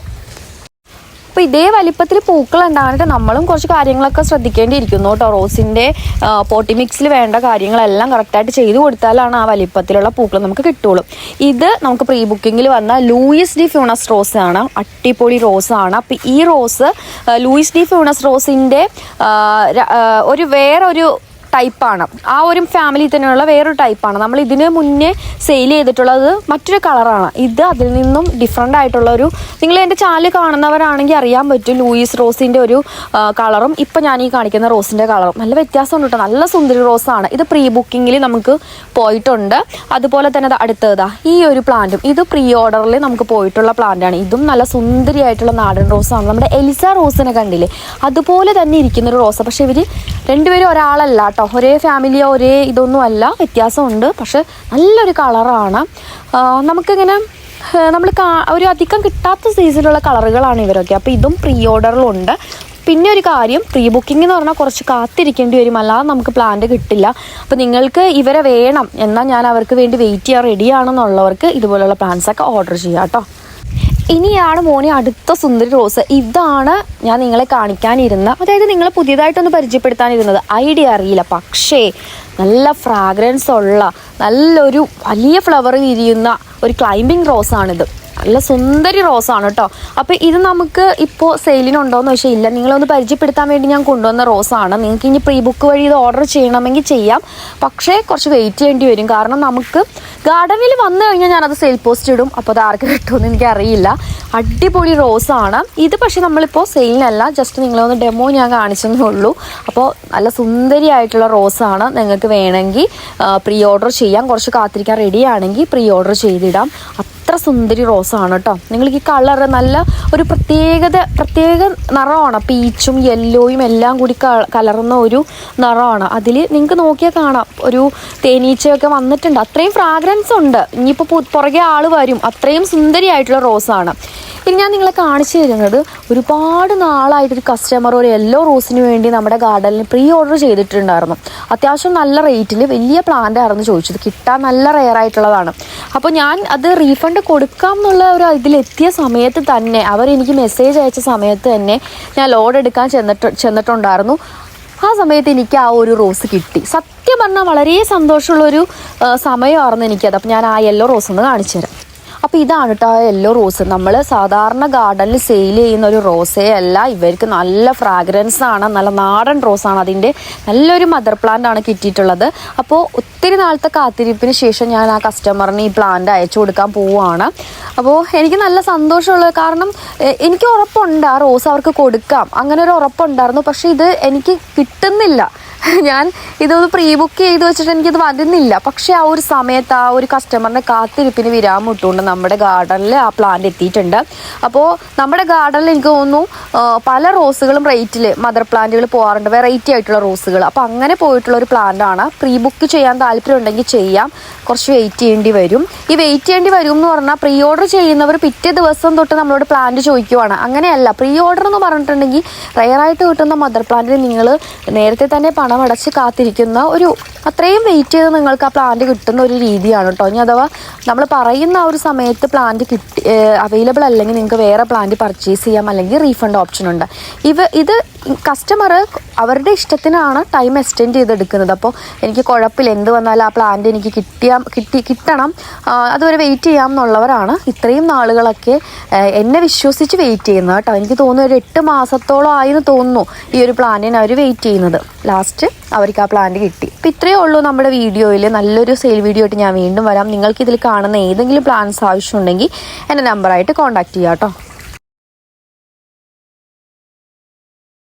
അപ്പോൾ ഇതേ വലിപ്പത്തിൽ പൂക്കൾ ഉണ്ടാകാനായിട്ട് നമ്മളും കുറച്ച് കാര്യങ്ങളൊക്കെ ശ്രദ്ധിക്കേണ്ടിയിരിക്കുന്നു കേട്ടോ. റോസിന്റെ പോട്ടി മിക്സിൽ വേണ്ട കാര്യങ്ങളെല്ലാം കറക്റ്റായിട്ട് ചെയ്തു കൊടുത്താലാണ് ആ വലിപ്പത്തിലുള്ള പൂക്കൾ നമുക്ക് കിട്ടുള്ളൂ. ഇത് നമുക്ക് പ്രീ ബുക്കിങ്ങിൽ വന്ന ലൂയിസ് ഡി ഫ്യൂണസ് റോസ് ആണ്. അട്ടിപ്പൊളി റോസ് ആണ്. അപ്പോൾ ഈ റോസ് ലൂയിസ് ഡി ഫ്യൂണസ് റോസിന്റെ ഒരു വേറൊരു ടൈപ്പാണ്. ആ ഒരു ഫാമിലി തന്നെയുള്ള വേറൊരു ടൈപ്പാണ്. നമ്മൾ ഇതിന് മുന്നേ സെയിൽ ചെയ്തിട്ടുള്ളത് മറ്റൊരു കളറാണ് ഇത് അതിൽ നിന്നും ഡിഫറെന്റ് ആയിട്ടുള്ള ഒരു നിങ്ങൾ എന്റെ ചാനൽ കാണുന്നവരാണെങ്കിൽ അറിയാൻ പറ്റും ലൂയിസ് റോസിന്റെ ഒരു കളറും ഇപ്പം ഞാൻ ഈ കാണിക്കുന്ന റോസിന്റെ കളറും നല്ല വ്യത്യാസമുണ്ട് കേട്ടോ. നല്ല സുന്ദരി റോസാണ്. ഇത് പ്രീ ബുക്കിങ്ങിൽ നമുക്ക് പോയിട്ടുണ്ട്. അതുപോലെ തന്നെ അടുത്തതാ ഈ ഒരു പ്ലാന്റും ഇത് പ്രീ ഓർഡറിൽ നമുക്ക് പോയിട്ടുള്ള പ്ലാന്റാണ് ഇതും നല്ല സുന്ദരിയായിട്ടുള്ള നാടൻ റോസാണ്. നമ്മുടെ എലിസ റോസിനെ കണ്ടില്ലേ? അതുപോലെ തന്നെ ഇരിക്കുന്ന ഒരു റോസ. പക്ഷേ ഇവർ രണ്ടുപേരും ഒരാളല്ല കേട്ടോ. ഒരേ ഫാമിലിയോ ഒരേ ഇതൊന്നും അല്ല. വ്യത്യാസമുണ്ട്. പക്ഷെ നല്ലൊരു കളറാണ്. നമുക്കിങ്ങനെ നമ്മൾ ഒരു അധികം കിട്ടാത്ത സൈസിലുള്ള കളറുകളാണ് ഇവരൊക്കെ. അപ്പോൾ ഇതും പ്രീ ഓർഡറിലുണ്ട് പിന്നെ ഒരു കാര്യം പ്രീ ബുക്കിംഗ് എന്ന് പറഞ്ഞാൽ കുറച്ച് കാത്തിരിക്കേണ്ടി വരും. അല്ലാതെ നമുക്ക് പ്ലാന്റ് കിട്ടില്ല. അപ്പോൾ നിങ്ങൾക്ക് ഇവരെ വേണം. എന്നാൽ ഞാൻ അവർക്ക് വേണ്ടി വെയിറ്റ് ചെയ്യാൻ റെഡിയാണെന്നുള്ളവർക്ക് ഇതുപോലുള്ള പ്ലാൻസൊക്കെ ഓർഡർ ചെയ്യാം കേട്ടോ. ഇനിയാണ് മോനെ അടുത്ത സുന്ദരി റോസ്. ഇതാണ് ഞാൻ നിങ്ങളെ കാണിക്കാനിരുന്ന അതായത് നിങ്ങളെ പുതിയതായിട്ടൊന്ന് പരിചയപ്പെടുത്താനിരുന്നത്. ഐഡിയ അറിയില്ല. പക്ഷേ നല്ല ഫ്രാഗ്രൻസ് ഉള്ള നല്ലൊരു വലിയ ഫ്ലവർ വിരിയുന്ന ഒരു ക്ലൈംബിംഗ് റോസാണിത് നല്ല സുന്ദരി റോസാണ് കേട്ടോ. അപ്പോൾ ഇത് നമുക്ക് ഇപ്പോൾ സെയിലിനുണ്ടോയെന്ന് വെച്ചാൽ ഇല്ല. നിങ്ങളൊന്ന് പരിചയപ്പെടുത്താൻ വേണ്ടി ഞാൻ കൊണ്ടുവന്ന റോസാണ്. നിങ്ങൾക്ക് ഇനി പ്രീ ബുക്ക് വഴി ഇത് ഓർഡർ ചെയ്യണമെങ്കിൽ ചെയ്യാം. പക്ഷേ കുറച്ച് വെയിറ്റ് ചെയ്യേണ്ടി വരും. കാരണം നമുക്ക് ഗാർഡനിൽ വന്നു കഴിഞ്ഞാൽ ഞാനത് സെയിൽ പോസ്റ്റ് ഇടും. അപ്പോൾ അത് ആർക്ക് കിട്ടുമെന്ന് എനിക്കറിയില്ല. അടിപൊളി റോസാണ്. ഇത് പക്ഷേ നമ്മളിപ്പോൾ സെയിലിനല്ല. ജസ്റ്റ് നിങ്ങളെ ഒന്ന് ഡെമോ ഞാൻ കാണിച്ചെന്നേ ഉള്ളൂ അപ്പോൾ നല്ല സുന്ദരിയായിട്ടുള്ള റോസാണ് നിങ്ങൾക്ക് വേണമെങ്കിൽ പ്രീ ഓർഡർ ചെയ്യാം. കുറച്ച് കാത്തിരിക്കാൻ റെഡിയാണെങ്കിൽ പ്രീ ഓർഡർ ചെയ്തിടാം. അത്ര സുന്ദരി റോസാണ് കേട്ടോ. നിങ്ങൾക്ക് ഈ കളർ നല്ല ഒരു പ്രത്യേകത പ്രത്യേക നിറമാണ്. പീച്ചും യെല്ലോയും എല്ലാം കൂടി കലർന്ന ഒരു നിറമാണ്. അതിൽ നിങ്ങൾക്ക് നോക്കിയാൽ കാണാം. ഒരു തേനീച്ചയൊക്കെ വന്നിട്ടുണ്ട്. അത്രയും ഫ്രാഗ്രൻസ് ഉണ്ട്. ഇനിയിപ്പോൾ പുറകെ ആൾ വരും. അത്രയും സുന്ദരിയായിട്ടുള്ള റോസാണ്. ഇനി ഞാൻ നിങ്ങളെ കാണിച്ചു തരുന്നത് ഒരുപാട് നാളായിട്ടൊരു കസ്റ്റമർ ഒരു യെല്ലോ റോസിന് വേണ്ടി നമ്മുടെ ഗാർഡനിൽ പ്രീ ഓർഡർ ചെയ്തിട്ടുണ്ടായിരുന്നു. അത്യാവശ്യം നല്ല റേറ്റിൽ വലിയ പ്ലാന്റ് ആയിരുന്നു ചോദിച്ചത്. കിട്ടാൻ നല്ല റെയർ ആയിട്ടുള്ളതാണ്. അപ്പോൾ ഞാൻ അത് റീഫണ്ട് കൊടുക്കാം എന്നുള്ള ഒരു ഇതിലെത്തിയ സമയത്ത് തന്നെ അവർ എനിക്ക് മെസ്സേജ് അയച്ച സമയത്ത് തന്നെ ഞാൻ ലോഡ് എടുക്കാൻ ചെന്നിട്ട് ചെന്നിട്ടുണ്ടായിരുന്നു. ആ സമയത്ത് എനിക്ക് ആ ഒരു റോസ് കിട്ടി. സത്യം പറഞ്ഞാൽ വളരെ സന്തോഷമുള്ളൊരു സമയമായിരുന്നു എനിക്കത്. അപ്പം ഞാൻ ആ യെല്ലോ റോസ് ഒന്ന് കാണിച്ചു തരാം അപ്പോൾ ഇതാണ് കേട്ടോ യെല്ലോ റോസ് നമ്മൾ സാധാരണ ഗാർഡനിൽ സെയിൽ ചെയ്യുന്ന ഒരു റോസേ അല്ല. ഇവർക്ക് നല്ല ഫ്രാഗ്രൻസ് ആണ്. നല്ല നാടൻ റോസാണ് അതിന്റെ നല്ലൊരു മദർ പ്ലാന്റ് ആണ് കിട്ടിയിട്ടുള്ളത്. അപ്പോൾ ഒത്തിരി നാളത്തെ കാത്തിരിപ്പിന് ശേഷം ഞാൻ ആ കസ്റ്റമറിന് ഈ പ്ലാന്റ് അയച്ചു കൊടുക്കാൻ പോവുകയാണ് അപ്പോൾ എനിക്ക് നല്ല സന്തോഷമുള്ളത് കാരണം എനിക്ക് ഉറപ്പുണ്ട് ആ റോസ് അവർക്ക് കൊടുക്കാം. അങ്ങനെ ഒരു ഉറപ്പുണ്ടായിരുന്നു. പക്ഷേ ഇത് എനിക്ക് കിട്ടുന്നില്ല. ഞാൻ ഇതൊന്ന് പ്രീ ബുക്ക് ചെയ്ത് വെച്ചിട്ട് എനിക്കിത് വരുന്നില്ല. പക്ഷേ ആ ഒരു സമയത്ത് ആ ഒരു കസ്റ്റമറിന്റെ കാത്തിരിപ്പിന് വിരാമം ഇട്ടുകൊണ്ട് നമ്മുടെ ഗാർഡനിൽ ആ പ്ലാന്റ് എത്തിയിട്ടുണ്ട്. അപ്പോൾ നമ്മുടെ ഗാർഡനിൽ എനിക്ക് തോന്നുന്നു പല റോസുകളും റേറ്റിൽ മദർ പ്ലാന്റുകൾ പോകാറുണ്ട് വെറൈറ്റി ആയിട്ടുള്ള റോസുകൾ അപ്പോൾ അങ്ങനെ പോയിട്ടുള്ള ഒരു പ്ലാന്റാണ് പ്രീ ബുക്ക് ചെയ്യാൻ താല്പര്യം ഉണ്ടെങ്കിൽ ചെയ്യാം. കുറച്ച് വെയിറ്റ് ചെയ്യേണ്ടി വരും. ഈ വെയിറ്റ് ചെയ്യേണ്ടി വരും എന്ന് പറഞ്ഞാൽ പ്രീ ഓർഡർ ചെയ്യുന്നവർ പിറ്റേ ദിവസം തൊട്ട് നമ്മളോട് പ്ലാന്റ് ചോദിക്കുവാണ്. അങ്ങനെയല്ല. പ്രീ ഓർഡർ എന്ന് പറഞ്ഞിട്ടുണ്ടെങ്കിൽ റയറായിട്ട് കിട്ടുന്ന മദർ പ്ലാന്റിന് നിങ്ങൾ നേരത്തെ തന്നെ പണം അടച്ച് കാത്തിരിക്കുന്ന ഒരു അത്രയും വെയിറ്റ് ചെയ്ത് നിങ്ങൾക്ക് ആ പ്ലാന്റ് കിട്ടുന്ന ഒരു രീതിയാണ് കേട്ടോ. ഇനി അഥവാ നമ്മൾ പറയുന്ന ആ ഒരു സമയത്ത് പ്ലാന്റ് കിട്ടി അവൈലബിൾ അല്ലെങ്കിൽ നിങ്ങൾക്ക് വേറെ പ്ലാന്റ് പർച്ചേസ് ചെയ്യാം അല്ലെങ്കിൽ റീഫണ്ട് ഓപ്ഷൻ ഉണ്ട്. ഇവ ഇത് കസ്റ്റമർ അവരുടെ ഇഷ്ടത്തിനാണ് ടൈം എക്സ്റ്റെൻഡ് ചെയ്തെടുക്കുന്നത്. അപ്പോൾ എനിക്ക് കുഴപ്പമില്ല എന്ത് വന്നാലും ആ പ്ലാന്റ് എനിക്ക് കിട്ടിയാൽ കിട്ടി കിട്ടണം. അതുവരെ വെയിറ്റ് ചെയ്യാം എന്നുള്ളവരാണ്. ഇത്രയും നാളുകളൊക്കെ എന്നെ വിശ്വസിച്ച് വെയിറ്റ് ചെയ്യുന്നത് കേട്ടോ. എനിക്ക് തോന്നുന്നു ഒരു എട്ട് മാസത്തോളം ആയെന്ന് തോന്നുന്നു ഈ ഒരു പ്ലാന്റിന് അവർ വെയിറ്റ് ചെയ്യുന്നത്. ലാസ്റ്റ് അവർക്ക് ആ പ്ലാന്റ് കിട്ടി. അപ്പോൾ ഇത്രയേ ഉള്ളൂ നമ്മുടെ വീഡിയോയിൽ നല്ലൊരു സെയിൽ വീഡിയോ ആയിട്ട് ഞാൻ വീണ്ടും വരാം. നിങ്ങൾക്ക് ഇതിൽ കാണുന്ന ഏതെങ്കിലും പ്ലാൻസ് ആവശ്യമുണ്ടെങ്കിൽ എന്റെ നമ്പറായിട്ട് കോൺടാക്ട് ചെയ്യാം കേട്ടോ